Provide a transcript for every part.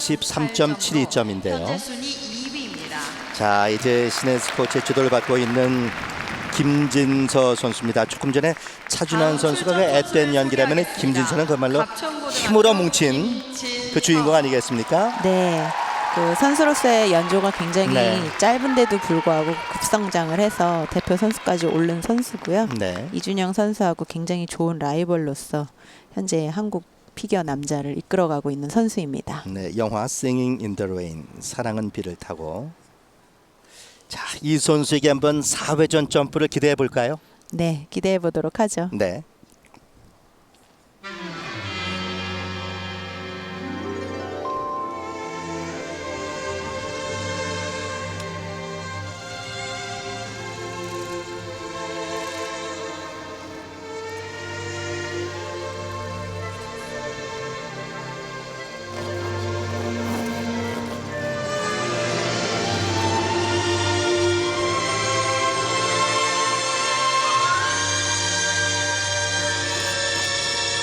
23.72점인데요. 현재 순위 2위입니다. 자 이제 코치의 지도를 받고 있는 김진서 선수입니다. 조금 전에 차준환 선수가 그 앳된 연기라면 김진서는 그야말로 힘으로 뭉친 그 주인공 아니겠습니까? 네. 그 선수로서의 연조가 굉장히 네. 짧은데도 불구하고 급성장을 해서 대표 선수까지 오른 선수고요. 네. 이준영 선수하고 굉장히 좋은 라이벌로서 현재 한국 피겨 남자를 이끌어가고 있는 선수입니다. 네, 영화 Singing in the Rain 사랑은 비를 타고 자, 이 선수에게 한번 4회전 점프를 기대해 볼까요? 네, 기대해 보도록 하죠. 네.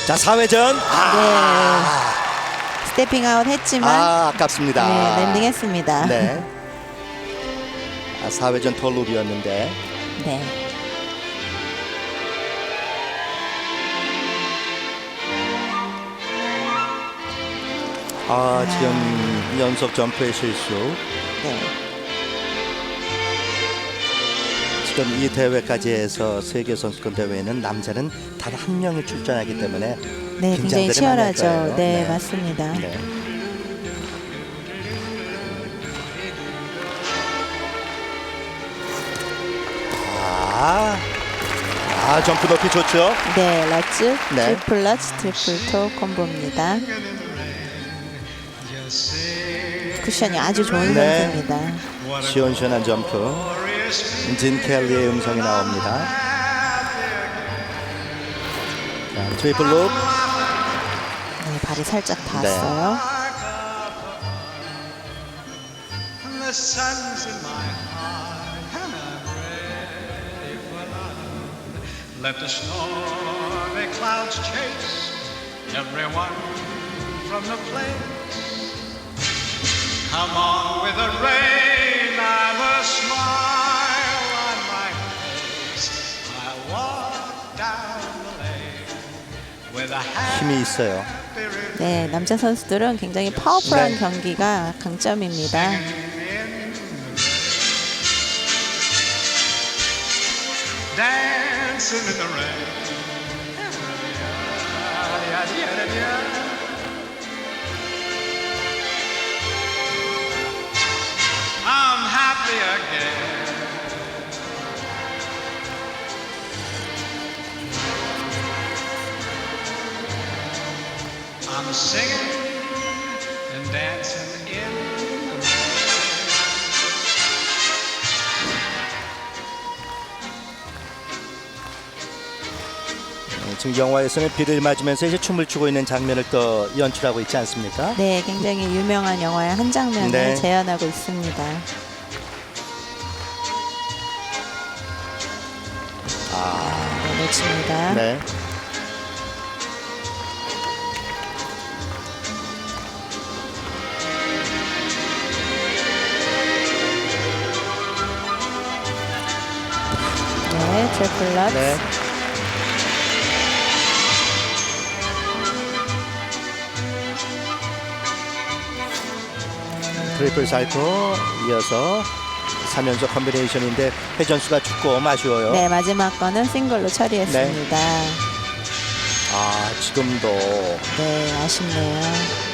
자, 4회전. 아, 네. 스태핑 아웃 했지만 아 아깝습니다. 네, 랜딩했습니다. 네. 아, 4회전 톨룹이었는데 네. 아 지금 연속 점프의 실수 네. 지금 이 대회까지 해서 세계 선수권 대회에는 남자는 단 한 명이 출전하기 때문에 네, 굉장히 치열하죠. 네, 네. 맞습니다. 네. 아, 아 점프 높이 좋죠. 네, 러츠, 네. 트리플 러츠, 트리플 토 콤보입니다. 쿠션이 아주 좋은 네. 선수입니다. 시원시원한 점프. 진 켈리의 음성이 나옵니다. 자, 트리플 룹. 네, 발이 살짝 네. 닿았어요. The 힘이 있어요. 네, 남자 선수들은 굉장히 파워풀한 네. 경기가 강점입니다. I'm happy again. I'm singing and dancing in the rain. 네, 지금 영화에서는 비를 맞으면서 이제 춤을 추고 있는 장면을 또 연출하고 있지 않습니까? 네, 굉장히 유명한 영화의 한 장면을 네. 재현하고 있습니다. 네, 놓칩니다. 네. 네, 트리플 러츠. 네. 트리플 살코 이어서 3연속 컨비네이션인데 회전수가 조금 아쉬워요. 네, 마지막 거는 싱글로 처리했습니다. 아 지금도 네, 아쉽네요.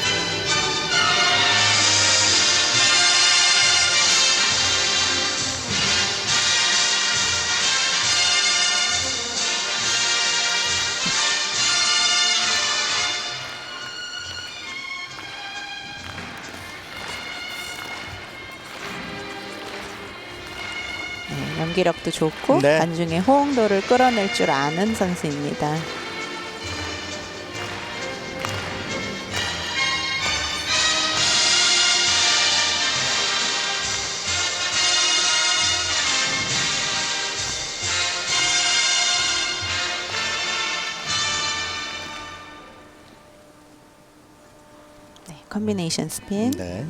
네, 연기력도 좋고 네. 관중의 호응도를 끌어낼 줄 아는 선수입니다. 네, 컴 컴비네이션 스핀. 네.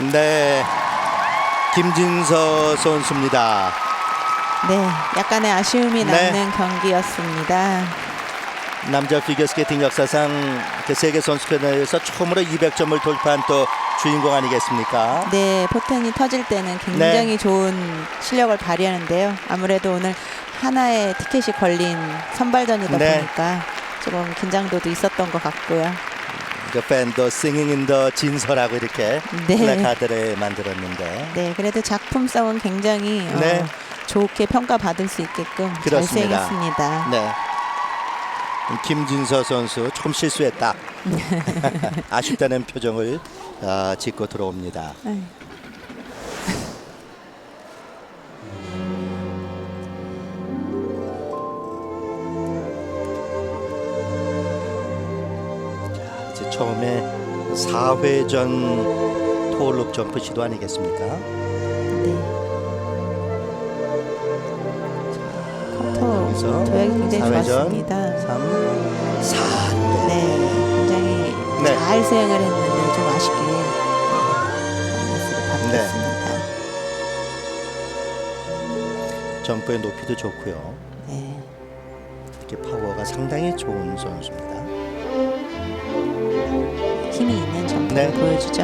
네. 김진서 선수입니다. 네, 약간의 아쉬움이 네. 남는 경기였습니다. 남자 피겨스케이팅 역사상 그 세계 선수권대회에서 처음으로 200점을 돌파한 또 주인공 아니겠습니까? 네, 포텐이 터질 때는 굉장히 네. 좋은 실력을 발휘하는데요. 아무래도 오늘 하나의 티켓이 걸린 선발전이다 네. 보니까 조금 긴장도도 있었던 것 같고요. 그 밴드 싱잉 인더 진서라고 이렇게 네. 플래카드를 만들었는데 네, 그래도 작품성은 굉장히 어, 네. 좋게 평가받을 수 있게끔 그렇습니다. 잘생겼습니다. 네. 김진서 선수 조금 실수했다. 아쉽다는 표정을 아, 짓고 들어옵니다. 아유. 처음에 4회전 토올롭 점프 시도 아니겠습니까? 네. 여기서 도약이 굉장히 4회전 좋았습니다. 3, 4. 네, 굉장히 네. 잘 수행을 했는데 좀 아쉽게 마이너스를 받았습니다. 점프의 높이도 좋고요. 네. 이렇게 파워가 상당히 좋은 선수입니다. 네. 보여주죠.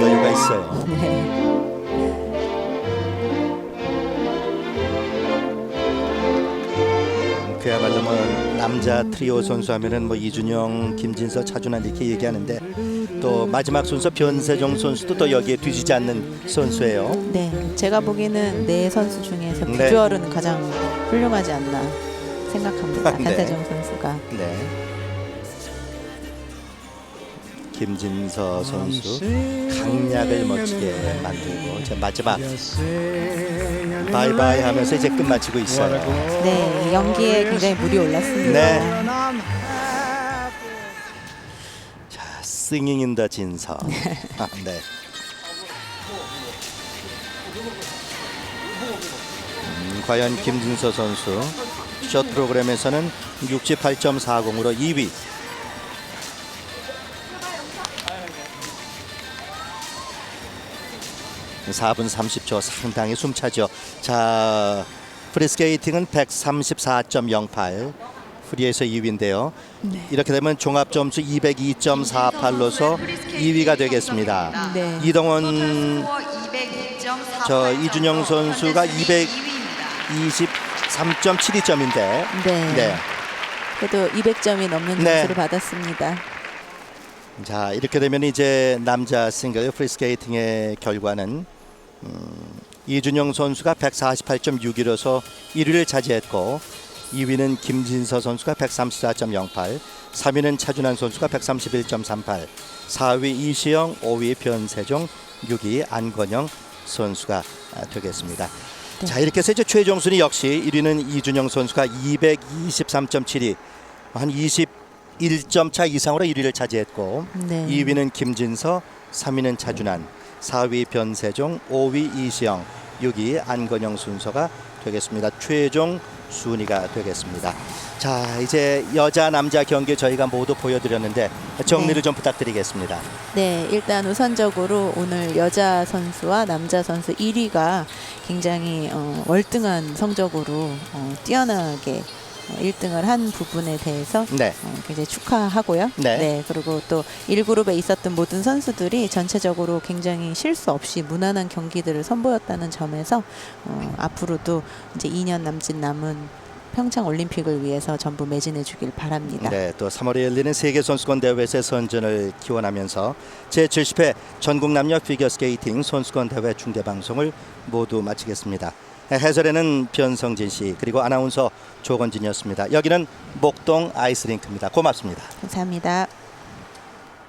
여유가 있어요. 네. 그야말로 뭐 남자 트리오 선수 하면은 뭐 이준영, 김진서, 차준환 이렇게 얘기하는데 또 마지막 순서 변세종 선수도 또 여기에 뒤지지 않는 선수예요. 네, 제가 보기에는 네 선수 중에서 네. 비주얼은 가장 훌륭하지 않나 생각합니다. 네. 변태정 선수가. 네. 김진서 선수 강약을 멋지게 만들고 이제 마지막 바이바이 하면서 이제 끝마치고 있어요. 네, 연기에 굉장히 물이 올랐습니다. 네. 자, 싱잉 인더 진서. 아, 네. 음, 과연 김진서 선수 숏 프로그램에서는 68.40으로 2위. 사분 30초 상당히 숨차죠. 자, 프리스케이팅은 134.08. 프리에서 2위인데요. 이렇게 되면 종합 점수 202.48로서 2위가 되겠습니다. 네. 이동원 저 이준영 선수가 200 23.72점인데 네. 네. 그래도 200점이 넘는 네. 점수를 받았습니다. 자 이렇게 되면 이제 남자 싱글 프리스케이팅의 결과는 음, 이준영 선수가 148.61로서 1위를 차지했고 2위는 김진서 선수가 134.08 3위는 차준환 선수가 131.38 4위 이시영 5위 변세종 6위 안건영 선수가 아, 되겠습니다. 네. 자 이렇게 해서 이제 최종 순위 역시 1위는 이준영 선수가 223.72 한 21점 차 이상으로 1위를 차지했고 네. 2위는 김진서, 3위는 차준환, 4위 변세종, 5위 이시영, 6위 안건영 순서가 되겠습니다. 최종 순위가 되겠습니다. 자 이제 여자 남자 경기 저희가 모두 보여드렸는데 정리를 네. 좀 부탁드리겠습니다. 네, 일단 우선적으로 오늘 여자 선수와 남자 선수 1위가 굉장히 어, 월등한 성적으로 어, 뛰어나게 어, 1등을 한 부분에 대해서 네. 어, 굉장히 축하하고요. 네. 그리고 또 1그룹에 있었던 모든 선수들이 전체적으로 굉장히 실수 없이 무난한 경기들을 선보였다는 점에서 어, 앞으로도 이제 2년 남짓 남은 평창 올림픽을 위해서 전부 매진해 주길 바랍니다. 네, 또 3월에 열리는 세계 선수권 대회에서 선전을 기원하면서 제 70회 전국 남녀 피겨 스케이팅 선수권 대회 중계 방송을 모두 마치겠습니다. 해설에는 변성진 씨 그리고 아나운서 조건진이었습니다. 여기는 목동 아이스링크입니다. 고맙습니다. 감사합니다.